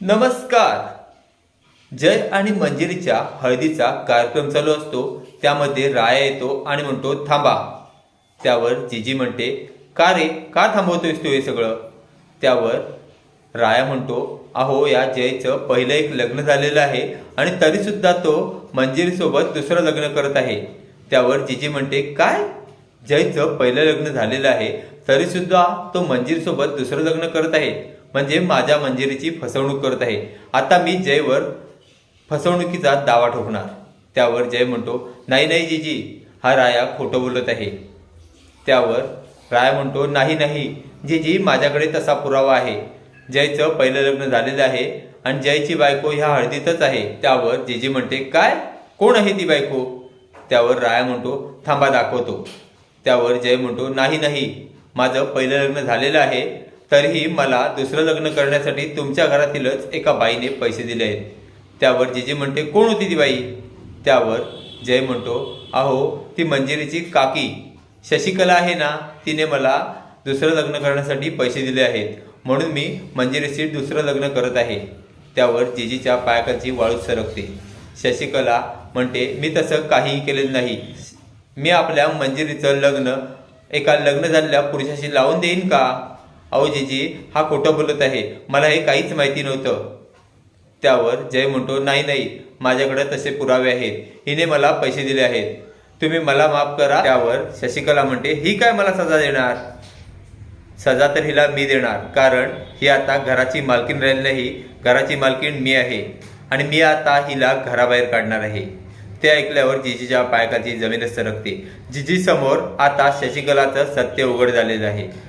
नमस्कार. जय आणि मंजिरीच्या हळदीचा कार्यक्रम चालू असतो. त्यामध्ये राया येतो आणि म्हणतो थांबा. त्यावर जिजी म्हणते का रे? का थांबवतोयस तू हे सगळं? त्यावर राया म्हणतो अहो या जयचं पहिलं एक लग्न झालेलं आहे आणि तरीसुद्धा तो मंजिरीसोबत दुसरं लग्न करत आहे. त्यावर जिजी म्हणते काय? जयचं पहिलं लग्न झालेलं आहे तरीसुद्धा तो मंजिरीसोबत दुसरं लग्न करत आहे. म्हणजे माझ्या मंजिरीची फसवणूक करत आहे. आता मी जयवर फसवणुकीचा दावा ठोकणार. त्यावर जय म्हणतो नाही नाही जीजी हा राया खोटं बोलत आहे. त्यावर राया म्हणतो नाही नाही जीजी माझ्याकडे तसा पुरावा आहे. जयचं पहिलं लग्न झालेलं आहे आणि जयची बायको ह्या हळदीतच आहे. त्यावर जीजी म्हणते काय? कोण आहे ती बायको? त्यावर राया म्हणतो थांबा दाखवतो. त्यावर जय म्हणतो नाही नाही माझं पहिलं लग्न झालेलं आहे. तरीही मला दुसरं लग्न करण्यासाठी तुमच्या घरातीलच एका बाईने पैसे दिले आहेत. त्यावर जिजी म्हणते कोण होती ती बाई? त्यावर जय म्हणतो अहो ती मंजिरीची काकी. शशिकला आहे ना तिने मला दुसरं लग्न करण्यासाठी पैसे दिले आहेत. म्हणून मी मंजिरीशी दुसरं लग्न करत आहे. त्यावर जिजीच्या पायाखालची वाळू सरकते. शशिकला म्हणते मी तसं काहीही केलेलं नाही. मी आपल्या मंजिरीचं लग्न एका लग्न झालेल्या पुरुषाशी लावून देईन का? अहो जीजी हा खोटं बोलत आहे. मला हे काहीच माहिती नव्हतं. त्यावर जय म्हणतो नाही नाही माझ्याकडे तसे पुरावे आहेत. हिने मला पैसे दिले आहेत. तुम्ही मला माफ करा. त्यावर शशिकला म्हणते ही काय मला सजा देणार? सजा तर हिला मी देणार कारण ही आता घराची मालकीन राहिली नाही. घराची मालकीन मी आहे. आणि मी आता हिला घराबाहेर काढणार आहे. ते ऐकल्यावर जिजीच्या पायकाची जमीनच सरकते. जिजी समोर आता शशिकलाचं सत्य उघड झालेलं आहे.